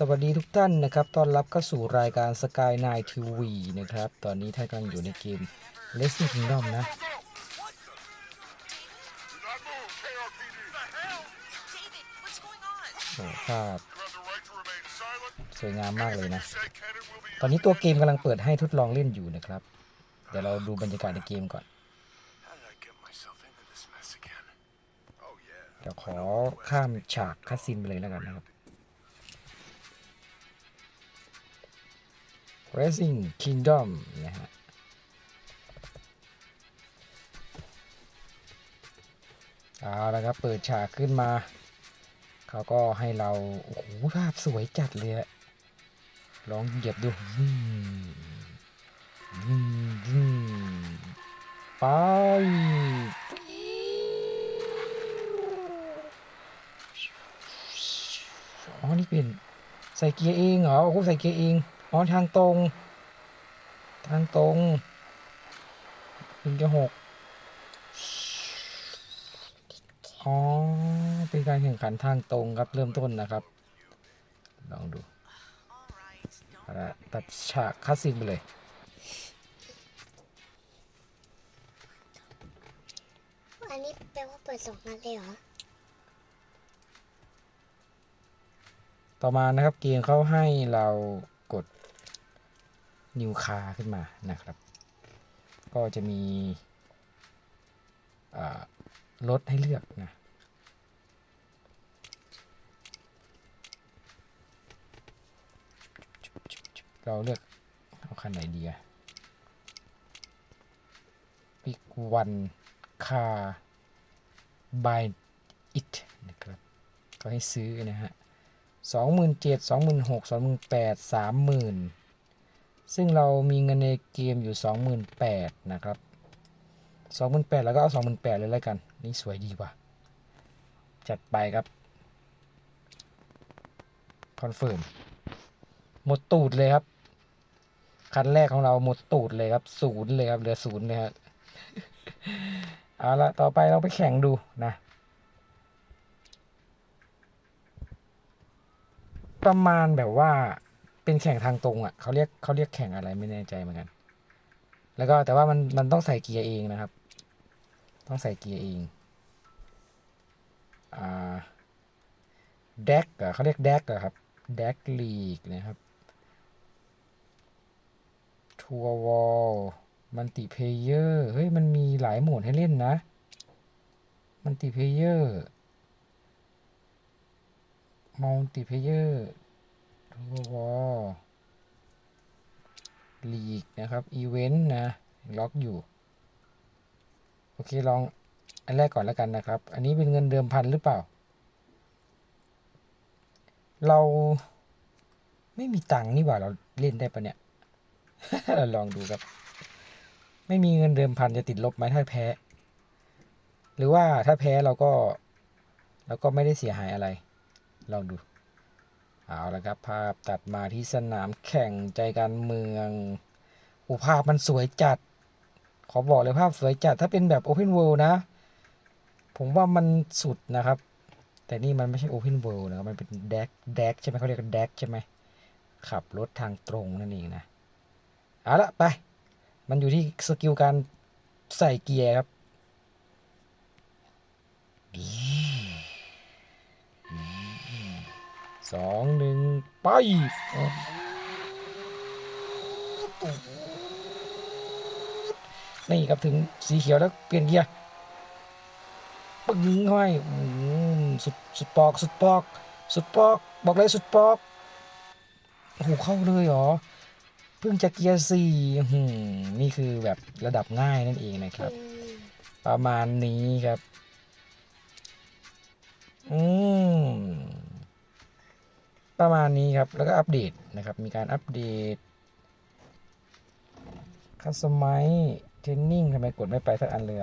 สวัสดีทุกท่านนะครับต้อนรับเข้าสู่รายการ Sky n i g h TV นะครับ ตอนนี้ท่านกำลังอยู่ในเกม l e s s i n g Kingdom นะ โอ้ภาพสวยงามมากเลยนะ ตอนนี้ตัวเกมกำลังเปิดให้ทดลองเล่นอยู่นะครับ เดี๋ยวเราดูบรรยากาศในเกมก่อน เดี๋ยวขอข้ามฉากคัสซินไปเลยแล้วกันนะครับ Racing Kingdom นะฮะเอาละครับ เปิดฉากขึ้นมา เขาก็ให้เรา โอ้โห ภาพสวยจัดเลยลองเหยียบดูอืมอืมอืมไปอ๋อ นี่เป็น ใส่เกียร์เองเหรอ โอ้โห ใส่เกียร์เอง อ๋อทางตรง ทางตรงเป็นเกียร์หกอ๋อ เป็นการแข่งขันทางตรงครับ เริ่มต้นนะครับ ลองดู All right, don't เอาละตัดฉากคัสซินไปเลยอันนี้แปลว่าเปิดสองนัดเลยเหรอ ต่อมานะครับเกมเขาให้เรากด นิวคาขึ้นมานะครับ ก็จะมีรถให้เลือกนะเราเลือกเอาคันไหนดีอะปิกวันคาบายอิทนะครับก็ให้ซื้อนะฮะสองหมื่นเจ็ดสองหมื่นหกสองหมื่นแปดสามหมื่น ซึ่งเรามีเงินในเกมอยู่สองหมื่นแปดนะครับสองหมื่นแปดแล้วก็เอาสองหมื่นแปดเลยแล้วกัน นี่สวยดีว่ะ จัดไปครับคอนเฟิร์มหมดตูดเลยครับ คันแรกของเราหมดตูดเลยครับศูนย์เลยครับเหลือศูนย์เลยครับเอาละต่อไปเราไปแข่งดูนะ ประมาณแบบว่า เป็นแข่งทางตรงอะเขาเรียกเขาเรียกแข่งอะไรไม่แน่ใจเหมือนกัน แล้วก็แต่ว่ามันมันต้องใส่เกียร์เองนะครับ ต้องใส่เกียร์เองอ่าแดกอะเขาเรียกแดกอะครับแดกลีกนะครับทัวร์วอลมันติเพเยอร์เฮ้ยมันมีหลายโหมดให้เล่นนะ มันติเพเยอร์มัลติเพเยอร์ วอลลีกนะครับอีเวนต์นะล็อกอยู่ โอเค ลองอันแรกก่อนแล้วกันนะครับ อันนี้เป็นเงินเดิมพันหรือเปล่า เราไม่มีตังค์นี่หว่าเราเล่นได้ปะเนี่ย ลองดูครับ ไม่มีเงินเดิมพันจะติดลบไหมถ้าแพ้ หรือว่าถ้าแพ้เราก็เราก็ไม่ได้เสียหายอะไร ลองดู เอาละครับภาพตัดมาที่สนามแข่งใจการเมืองโอ้ภาพมันสวยจัด ขอบอกเลยภาพสวยจัดถ้าเป็นแบบ Open World นะ ผมว่ามันสุดนะครับ แต่นี่มันไม่ใช่ Open World นะมันเป็นแดกแดกใช่ไหมเขาเรียกกันแดกใช่ไหมขับรถทางตรงนั่นเองนะ เอาละไป มันอยู่ที่สกิลการใส่เกียร์ครับ สองหนึ่งไปนี่ครับถึงสีเขียวแล้วเปลี่ยนเกียร์ปึ้งให้อืมสุดสุดปอก สุดปอก สุดปอก บอกเลยสุดปอกโอ้โหเข้าเลยเหรอเพิ่งจะเกียร์สี่นี่คือแบบระดับง่ายนั่นเองนะครับ ประมาณนี้ครับ อืม ประมาณนี้ครับ แล้วก็อัปเดตนะครับ มีการอัปเดตคัสไมเทรนนิ่งทำไมกดไม่ไปสักอันเลย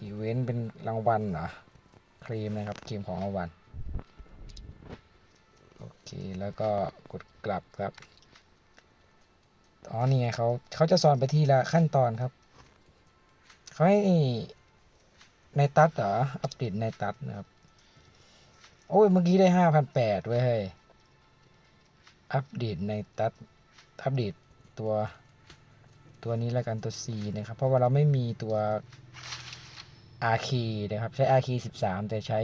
อีเวนต์เป็นรางวัลเหรอเคลมนะครับเกมของรางวัลโอเค แล้วก็กดกลับครับ อ๋อ นี่ไงเขาเขาจะสอนไปทีละขั้นตอนครับ เขาให้ในตัดเหรอ อัปเดตในตัดนะครับ โอ้ย เมื่อกี้ได้ห้าพันแปดเว้ยอัปเดตในตัดอัปเดตตัวตัวนี้แล้วกันตัว C นะครับ เพราะว่าเราไม่มีตัว RK นะครับ ใช้ RK 13 แต่ใช้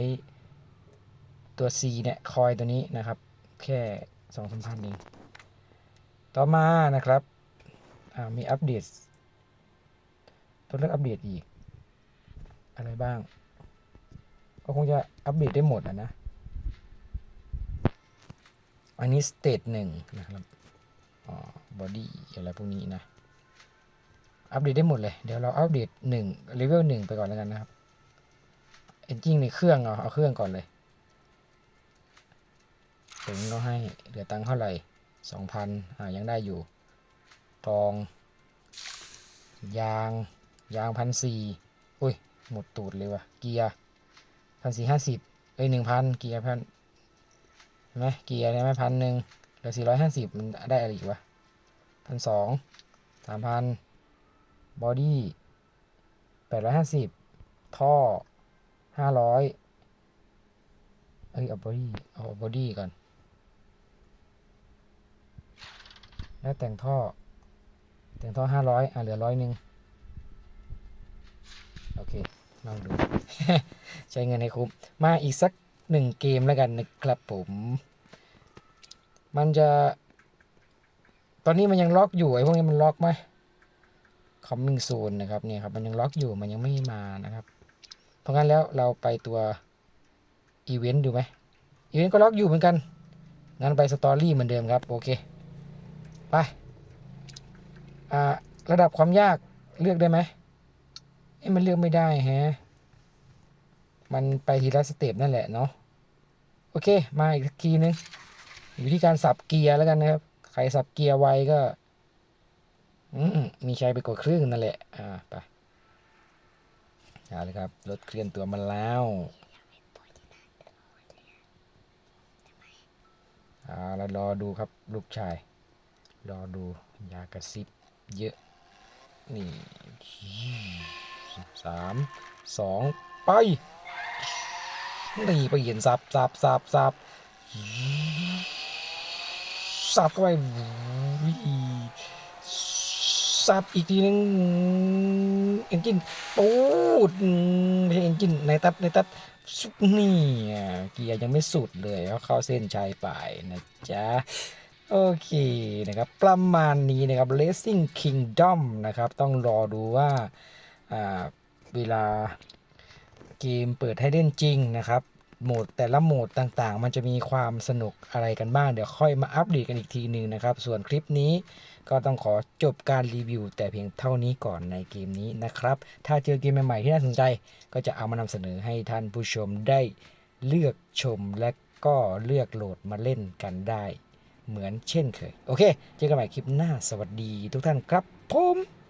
ตัว C เนี่ย คอยตัวนี้นะครับ แค่สองสามพันเองต่อมานะครับอ่ามีอัปเดต ตัวเลือกอัปเดตอีก อะไรบ้าง ก็คงจะอัปเดตได้หมดอะนะ อันนี้สเตจหนึ่งนะครับอ๋อบอดี้อะไรพวกนี้นะ อัปเดตได้หมดเลย เดี๋ยวเราอัปเดตหนึ่งเลเวลหนึ่งไปก่อนแล้วกันนะครับเอนจิ้งในเครื่องเอาเอาเครื่องก่อนเลยถึงก็ให้เหลือตังค์เท่าไหร่สองพันอ่ายังได้อยู่ทอง ยาง ยางพันสี่อุ้ย หมดตูดเลยว่ะ เกียร์พันสี่ห้าสิบเอ้ยหนึ่งพันเกียร์พัน ไหมเกียร์ได้ไหมพันหนึ่งเหลือสี่ร้อยห้าสิบมันได้อะไรอีกวะพันสองสามพันบอดี้แปดร้อยห้าสิบท่อห้าร้อยเอ้ยเอาบอดี้เอาบอดี้ก่อน แล้วแต่งท่อ แต่งท่อห้าร้อยอะเหลือร้อยหนึ่งโอเคลองดู ใช้เงินให้คุ้มมาอีกสัก หนึ่งเกมแล้วกันนะครับผม มันจะ ตอนนี้มันยังล็อกอยู่ไอ้พวกนี้มันล็อกไหม coming soon นะครับเนี่ยครับมันยังล็อกอยู่มันยังไม่มานะครับ เพราะงั้นแล้วเราไปตัวอีเวนต์ดูไหมอีเวนต์ก็ล็อกอยู่เหมือนกัน งั้นไปสตอรี่เหมือนเดิมครับ โอเค ไปอ่าระดับความยากเลือกได้ไหมเอ้มันเลือกไม่ได้แฮะ มันไปทีละสเต็ปนั่นแหละเนาะ โอเค มาอีกทีนึง อยู่ที่การสับเกียร์แล้วกันนะครับ ใครสับเกียร์ไวก็ อืมมีชัยไปกดครึ่งนั่นแหละ อ่า ไปเอาเลยครับ รถเคลื่อนตัวมาแล้ว อ่าเรารอดูครับ ลูกชาย รอดู ยากระซิบ เยอะ นี่สาม สอง ไป นี่ไปเห็นสับสับสับสับสับเข้าไปซับอีกทีนึงเอ็นจินปูดไม่ใช่เอ็นจินในตัดในตัดนี่อะเกียร์ยังไม่สุดเลยเขาเข้าเส้นชัยไปนะจ๊ะโอเคนะครับ ประมาณนี้นะครับ Racing Kingdom นะครับ ต้องรอดูว่าอ่าเวลา เกมเปิดให้เล่นจริงนะครับโหมดแต่ละโหมดต่างๆ มันจะมีความสนุกอะไรกันบ้าง เดี๋ยวค่อยมาอัปเดตกันอีกทีหนึ่งนะครับ ส่วนคลิปนี้ก็ต้องขอจบการรีวิว แต่เพียงเท่านี้ก่อนในเกมนี้นะครับ ถ้าเจอเกมใหม่ๆที่น่าสนใจ ก็จะเอามานำเสนอให้ท่านผู้ชมได้เลือกชมและก็เลือกโหลดมาเล่นกันได้ เหมือนเช่นเคย โอเค เจอกันใหม่คลิปหน้าสวัสดีทุกท่านครับผม